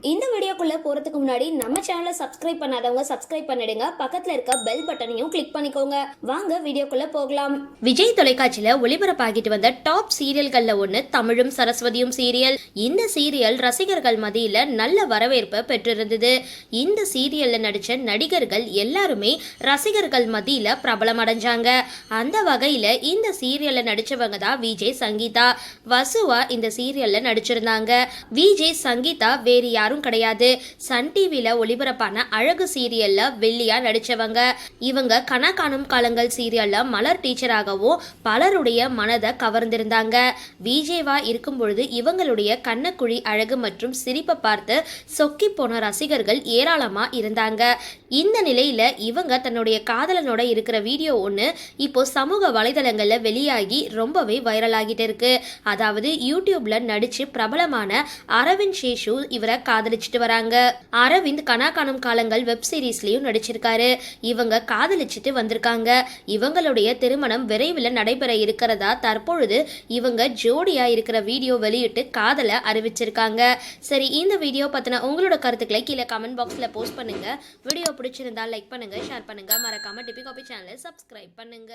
இந்த வீடியோக்குள்ளே போறதுக்கு முன்னாடி நம்ம சேனலை சப்ஸ்கிரைப் பண்ணாதவங்க சப்ஸ்கிரைப் பண்ணிடுங்க. பக்கத்தில் இருக்க பெல் பட்டனையும் கிளிக் பண்ணிக்கோங்க. வாங்க வீடியோக்குள்ளே போகலாம். விஜய் தொலைக்காட்சியில் ஒளிபரப்பாகிட்டு வந்த டாப் சீரியல்களில் ஒன்று தமிழும் சரஸ்வதியும் சீரியல் இந்த சீரியல் ரசிகர்கள் மதியில் நல்ல வரவேற்பை பெற்றிருந்தது. இந்த சீரியலில் நடித்த நடிகர்கள் எல்லாருமே ரசிகர்கள் மதியில் பிரபலம் அடைஞ்சாங்க. அந்த வகையில் இந்த சீரியலில் நடித்தவங்க தான் விஜய் சங்கீதா. வசுவா இந்த சீரியலில் நடிச்சிருந்தாங்க. விஜய் சங்கீதா வேறு யாரும் கிடையாது. சன் டிவியில் ஒளிபரப்பான அழகு சீரியல்ல வெள்ளியா நடிச்சவங்க. இவங்க கனா காணும் காலங்கள் சீரியல்ல மலர் டீச்சராகவும் பலருடைய மனதை கவர்ந்திருந்தாங்க. விஜேவா இருக்கும் பொழுது இவங்களுடைய கண்ணக்குழி அழகு மற்றும் சிரிப்பை பார்த்து சொக்கி போன ரசிகர்கள் ஏராளமா இருந்தாங்க. இந்த நிலையில இவங்க தன்னுடைய காதலனோட இருக்கிற வீடியோ ஒன்று இப்போ சமூக வலைதளங்கள்ல வெளியாகி ரொம்பவே வைரல் ஆகிட்டு இருக்கு. அதாவது யூடியூப்ல நடிச்சு பிரபலமான அரவிந்த் சேஷு இவரை காதலிச்சிட்டு வராங்க அரவிந்த் கனா காணும் காலங்கள் வெப் சீரீஸ்லயும் நடிச்சிருக்காரு. இவங்க காதலிச்சிட்டு வந்திருக்காங்க. இவங்களுடைய திருமணம் விரைவில் நடைபெற இருக்கிறதா? தற்பொழுது இவங்க ஜோடியா இருக்கிற வீடியோ வெளியிட்டு காதலை அறிவிச்சிருக்காங்க. சரி இந்த வீடியோ பத்தின உங்களோட கருத்துக்களை கீழே கமெண்ட் பாக்ஸ்ல போஸ்ட் பண்ணுங்க. வீடியோ பிடிச்சிருந்தா லைக் பண்ணுங்க ஷேர் பண்ணுங்க. மறக்காம டிபி காபி சேனலை சப்ஸ்கிரைப் பண்ணுங்க.